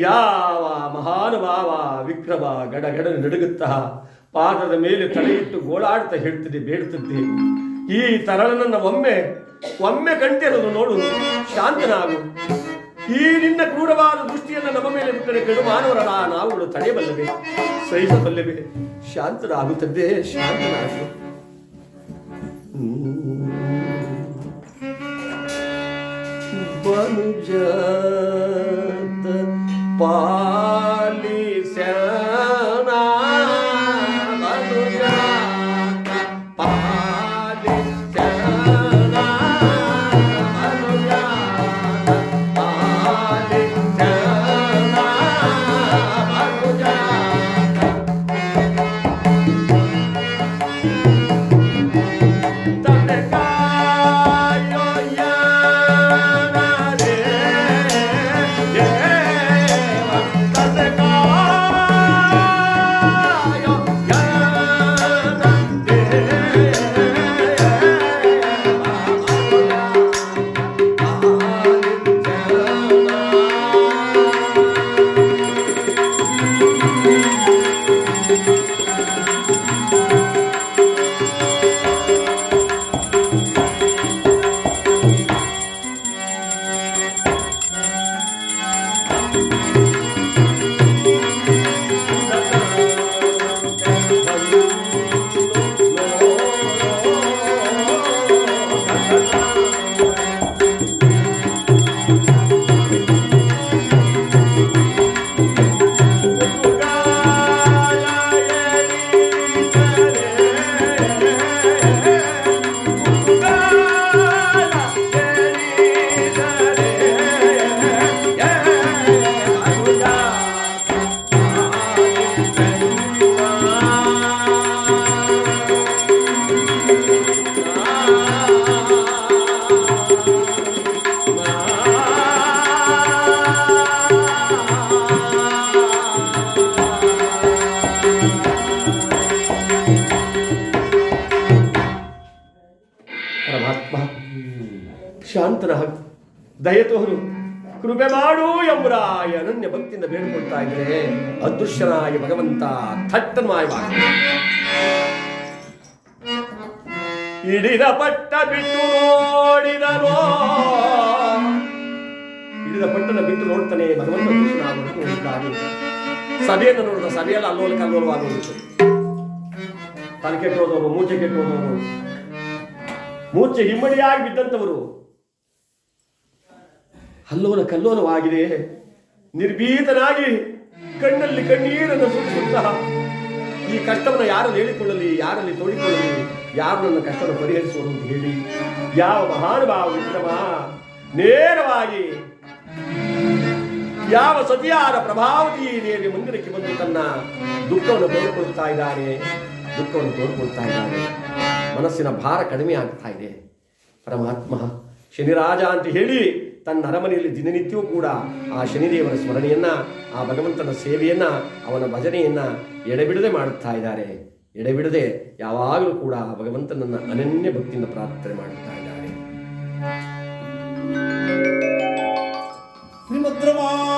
ಯಾವ ಮಹಾನುಭಾವ ವಿಕ್ರಮ ಗಡಗಡ ನಡುಗುತ್ತಾ ಪಾದದ ಮೇಲೆ ತಲೆಯಿಟ್ಟು ಗೋಳಾಡ್ತಾ ಹೇಳ್ತಿದ್ದೆ, ಬೇಡ್ತಿದ್ದೆ. ಈ ತರಳನನ್ನ ಒಮ್ಮೆ ಒಮ್ಮೆ ಕಂಡಿರೋದು ನೋಡು, ಶಾಂತನಾಗು. ಈ ನಿನ್ನ ಕ್ರೂರವಾದ ದೃಷ್ಟಿಯನ್ನು ನಮ್ಮ ಮೇಲೆ ಬಿಟ್ಟರೆ ಕೆಡು ಮಾನವರಲ್ಲ, ನಾವುಗಳು ತಡೆಯಬಲ್ಲವೆ? ಸಹಿಸಬಲ್ಲವೆ? ಶಾಂತನಾಗುತ್ತದೆ ಶಾಂತನಾಗು. ಬನುಜದ Pai. ಶಾಂತನ ದಯ ತೋರು ಕೃಪೆ ಮಾಡು ಎಂಬುದಾಯ ಅನನ್ಯ ಭಕ್ತಿಯಿಂದ ಬೇಡಿಕೊಳ್ತಾ ಇದ್ರೆ ಅದೃಶ್ಯನಾಗಿ ಭಗವಂತ ಥಟ್ಟನ್ಮಾಯವಾಗಿ. ಹಿಡಿದ ಪಟ್ಟ ಬಿಟ್ಟು ನೋಡಿದನೋ. ಹಿಡಿದ ಪಟ್ಟನ ಬಿಟ್ಟು ನೋಡ್ತಾನೆ ಭಗವಂತ ಕೃಷ್ಣಾಗಿ ಸಭೆಯನ್ನು ನೋಡಿದ ಸಭೆಯಲ್ಲಿ ಅಲ್ಲೋಲ ಕಲ್ಲೋಲವಾಗೋದಿತ್ತು ತಲೆ ಕೆಟ್ಟೋದವರು ಮೂಚೆ ಕೆಟ್ಟೋದವರು ಮೂರ್ಛೆ ಹಿಮ್ಮಡಿಯಾಗಿ ಬಿದ್ದಂಥವರು. ಹಲ್ಲೋಲ ಕಲ್ಲೋಲವಾಗಿದೆ ನಿರ್ಭೀತನಾಗಿ ಕಣ್ಣಲ್ಲಿ ಕಣ್ಣೀರನ್ನು ಸುರಿಸುತ್ತಾ ಈ ಕಷ್ಟವನ್ನು ಯಾರಲ್ಲಿ ಹೇಳಿಕೊಳ್ಳಲಿ, ಯಾರಲ್ಲಿ ತೋಡಿಕೊಳ್ಳಲಿ, ಯಾರು ನನ್ನ ಕಷ್ಟವನ್ನು ಪರಿಹರಿಸುವುದು ಅಂತ ಹೇಳಿ ಯಾವ ಮಹಾನುಭಾವ ವಿಕ್ರಮ ನೇರವಾಗಿ ಯಾವ ಸತಿಯಾದ ಪ್ರಭಾವತಿ ದೇವಿ ಮಂದಿರಕ್ಕೆ ಬಂದು ತನ್ನ ದುಃಖವನ್ನು ತೋಡಿಕೊಳ್ತಾ ಇದ್ದಾರೆ ದುಃಖವನ್ನು ತೋಡಿಕೊಳ್ತಾ ಇದ್ದಾರೆ ಮನಸ್ಸಿನ ಭಾರ ಕಡಿಮೆ ಆಗ್ತಾ ಇದೆ. ಪರಮಾತ್ಮ, ಶನಿರಾಜ ಅಂತ ಹೇಳಿ ತನ್ನ ಅರಮನೆಯಲ್ಲಿ ದಿನನಿತ್ಯವೂ ಕೂಡ ಆ ಶನಿದೇವರ ಸ್ಮರಣೆಯನ್ನ, ಆ ಭಗವಂತನ ಸೇವೆಯನ್ನ, ಅವನ ಭಜನೆಯನ್ನು ಎಡೆಬಿಡದೆ ಮಾಡುತ್ತಾ ಇದ್ದಾರೆ. ಎಡೆಬಿಡದೆ ಯಾವಾಗಲೂ ಕೂಡ ಆ ಭಗವಂತನನ್ನು ಅನನ್ಯ ಭಕ್ತಿಯಿಂದ ಪ್ರಾರ್ಥನೆ ಮಾಡುತ್ತಾ ಇದ್ದಾರೆ. ಶ್ರೀಮದ್ರಮಾ